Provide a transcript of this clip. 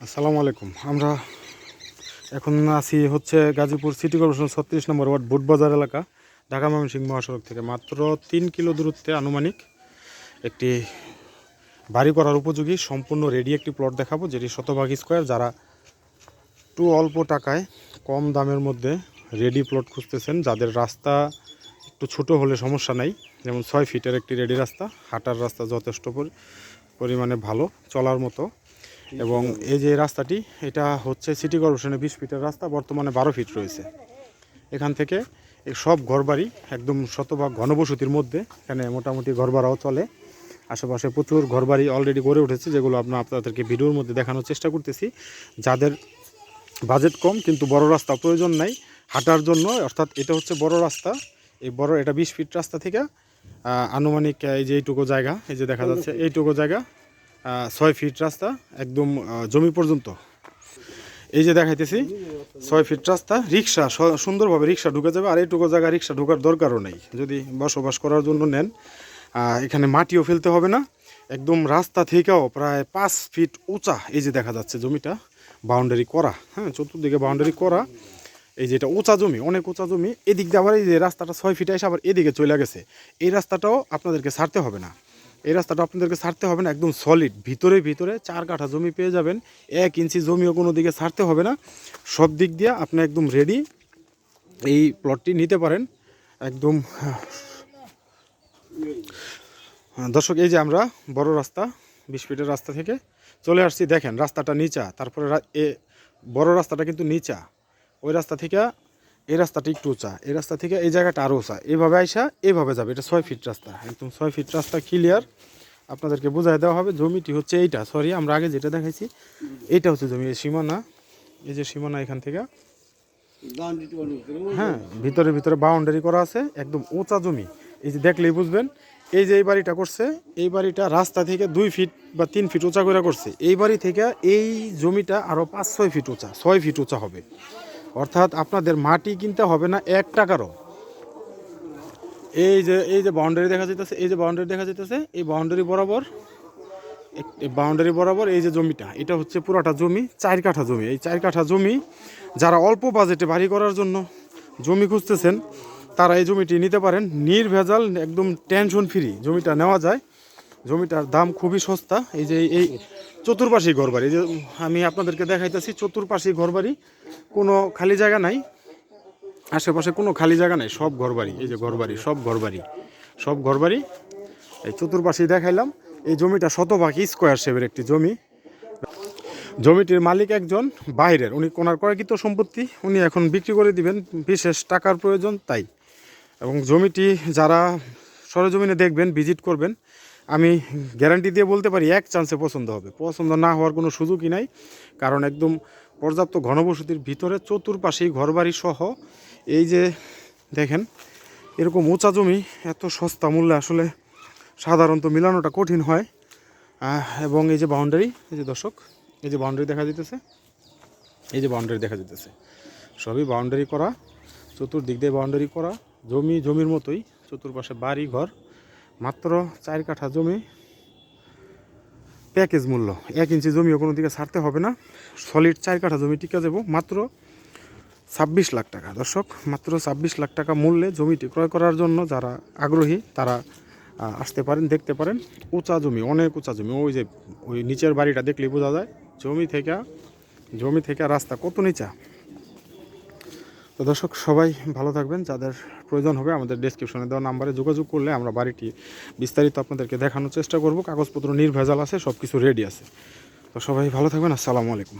আসসালামু আলাইকুম। আমরা এখন আছি হচ্ছে গাজীপুর সিটি কর্পোরেশন ছত্রিশ নম্বর ওয়ার্ড বুটবাজার এলাকা, ঢাকা ময়মনসিংহ মহাসড়ক থেকে। মাত্র তিন কিলো দূরত্বে আনুমানিক একটি বাড়ি করার উপযোগী, সম্পূর্ণ রেডি একটি প্লট দেখাবো, যেটি শতভাগ স্কোয়ার যারা একটু অল্প টাকায় কম দামের মধ্যে রেডি প্লট খুঁজতেছেন, যাদের রাস্তা একটু ছোট হলে সমস্যা নাই। যেমন ছয় ফিটের একটি রেডি রাস্তা, হাঁটার রাস্তা যথেষ্ট পরি- পরিমাণে ভালো, চলার মতো। এবং এই যে রাস্তাটি, এটা হচ্ছে সিটি কর্পোরেশনের বিশ ফিটের রাস্তা, বর্তমানে বারো ফিট রয়েছে। এখান থেকে সব ঘরবাড়ি একদম শতভাগ ঘনবসতির মধ্যে, এখানে মোটামুটি ঘরবাড়াও চলে। আশেপাশে প্রচুর ঘরবাড়ি অলরেডি গড়ে উঠেছে, যেগুলো আপনার আপনাদেরকে ভিডিওর মধ্যে দেখানোর চেষ্টা করতেছি। যাদের বাজেট কম, কিন্তু বড় রাস্তা প্রয়োজন নাই, হাঁটার জন্য, অর্থাৎ এটা হচ্ছে বড় রাস্তা। এই বড়, এটা বিশ ফিট রাস্তা থেকে আনুমানিক এই যে এইটুকু জায়গা, এই যে দেখা যাচ্ছে, এইটুকু জায়গা। ছয় ফিট রাস্তা, একদম জমি পর্যন্ত। এই যে দেখাইতেছি, ছয় ফিট রাস্তা, রিক্সা সুন্দরভাবে রিক্সা ঢুকে যাবে, আর এইটুকু জায়গা রিক্সা ঢোকার দরকারও নেই। যদি বসবাস করার জন্য নেন এখানে মাটিও ফেলতে হবে না। একদম রাস্তা থেকেও প্রায় পাঁচ ফিট উঁচা, এই যে দেখা যাচ্ছে জমিটা বাউন্ডারি করা। হ্যাঁ চতুর্দিকে বাউন্ডারি করা। এই যে এটা উঁচা জমি, অনেক উঁচা জমি। এদিক দিয়ে আবার এই যে রাস্তাটা ছয় ফিট এসে আবার এদিকে চলে গেছে। এই রাস্তাটাও আপনাদেরকে ছাড়তে হবে না। এই রাস্তাটা আপনাদেরকে ছাড়তে হবে না একদম সলিড ভিতরে ভিতরে চার কাঠা জমি পেয়ে যাবেন এক ইঞ্চি জমিও কোনো দিকে ছাড়তে হবে না। সব দিক দিয়ে আপনি একদম রেডি এই প্লটটি নিতে পারেন। একদম হ্যাঁ, দর্শক এই যে আমরা বড় রাস্তা বিশ ফিটের রাস্তা থেকে চলে আসছি। দেখেন রাস্তাটা নিচা তারপরে এ বড় রাস্তাটা কিন্তু নিচা। ওই রাস্তা থেকে এই রাস্তাটা একটু উঁচা এই রাস্তা থেকে এই জায়গাটা আরও উঁচা এইভাবে আইসা এইভাবে যাবে, এটা ছয় ফিট রাস্তা, একদম ছয় ফিট রাস্তা ক্লিয়ার আপনাদেরকে বোঝাই দেওয়া হবে, জমিটি হচ্ছে এইটা সরি আমরা আগে যেটা দেখাইছি, এইটা হচ্ছে জমি, এই সীমানা, এই যে সীমানা এখান থেকে। হ্যাঁ ভিতরে ভিতরে বাউন্ডারি করা আছে, একদম উঁচা জমি, এই যে দেখলেই বুঝবেন। এই যে এই বাড়িটা করছে, এই বাড়িটা রাস্তা থেকে দুই ফিট বা তিন ফিট উঁচা করে করছে, এই বাড়ি থেকে এই জমিটা আরও পাঁচ, ছয় ফিট উঁচা, ছয় ফিট উঁচা হবে। অর্থাৎ আপনাদের মাটি কিনতে হবে না এক টাকারও। এই যে এই যে বাউন্ডারি দেখা যাইতেছে, এই যে বাউন্ডারি দেখা যাইতেছে, এই বাউন্ডারি বরাবর বাউন্ডারি বরাবর এই যে জমিটা, এটা হচ্ছে পুরাটা জমি, চার কাঠা জমি। এই চার কাঠা জমি যারা অল্প বাজেটে বাড়ি করার জন্য জমি খুঁজতেছেন, তারা এই জমিটি নিতে পারেন। নির্ভেজাল, একদম টেনশন ফ্রি জমিটা নেওয়া যায়। জমিটার দাম খুবই সস্তা। এই যে এই চতুর্পাশী ঘরবাড়ি, এই যে আমি আপনাদেরকে দেখাইতেছি, চতুর্পাশী ঘরবাড়ি, কোনো খালি জায়গা নাই। আশেপাশে কোনো খালি জায়গা নাই, সব ঘরবাড়ি, এই যে ঘরবাড়ি, সব ঘরবাড়ি সব ঘরবাড়ি। এই চতুর্পাশে দেখাইলাম, এই জমিটা শতভাগ স্কোয়ার শেপের একটি জমি। জমিটির মালিক একজন বাইরের উনি কোনার করাকৃত সম্পত্তি উনি এখন বিক্রি করে দিবেন, বিশেষ টাকার প্রয়োজন তাই। এবং জমিটি যারা সরজমিনে দেখবেন ভিজিট করবেন আমি গ্যারান্টি দিয়ে বলতে পারি, এক চান্সে পছন্দ হবে। পছন্দ না হওয়ার কোনো সুযোগই নাই, কারণ একদম পর্যাপ্ত ঘনবসতির ভিতরে চতুর্পাশেই ঘরবাড়ি সহ, এই যে দেখেন, এরকম উঁচা জমি, এত সস্তা মূল্যে আসলে সাধারণত মিলানোটা কঠিন হয়। এবং এই যে বাউন্ডারি এই যে দর্শক, এই যে বাউন্ডারি দেখা যেতেছে এই যে বাউন্ডারি দেখা যেতেছে সবই বাউন্ডারি করা, চতুর্দিক দিয়ে বাউন্ডারি করা, জমি, জমির মতোই, চতুর্পাশে বাড়ি ঘর মাত্র চার কাঠা জমি। প্যাকেজ মূল্য, এক ইঞ্চি জমিও কোনো দিকে ছাড়তে হবে না। সলিড চার কাঠা জমি টিকা যাব মাত্র ছাব্বিশ লাখ টাকা। দর্শক, মাত্র ছাব্বিশ লাখ টাকা মূল্যে জমিটি ক্রয় করার জন্য যারা আগ্রহী, তারা আসতে পারেন, দেখতে পারেন। উঁচা জমি, অনেক উঁচা জমি। ওই যে, ওই নিচের বাড়িটা দেখলেই বোঝা যায়। জমি থেকে জমি থেকে রাস্তা কত নিচা? তো দর্শক, সবাই ভালো থাকবেন। যাদের প্রয়োজন হবে আমাদের ডিসক্রিপশনে দেওয়া নাম্বারে যোগাযোগ করলে আমরা বাড়িটি বিস্তারিত আপনাদেরকে দেখানোর চেষ্টা করব। কাগজপত্র নির্ভেজাল আছে সব কিছু রেডি আছে। তো সবাই ভালো থাকবেন। আসসালামু আলাইকুম।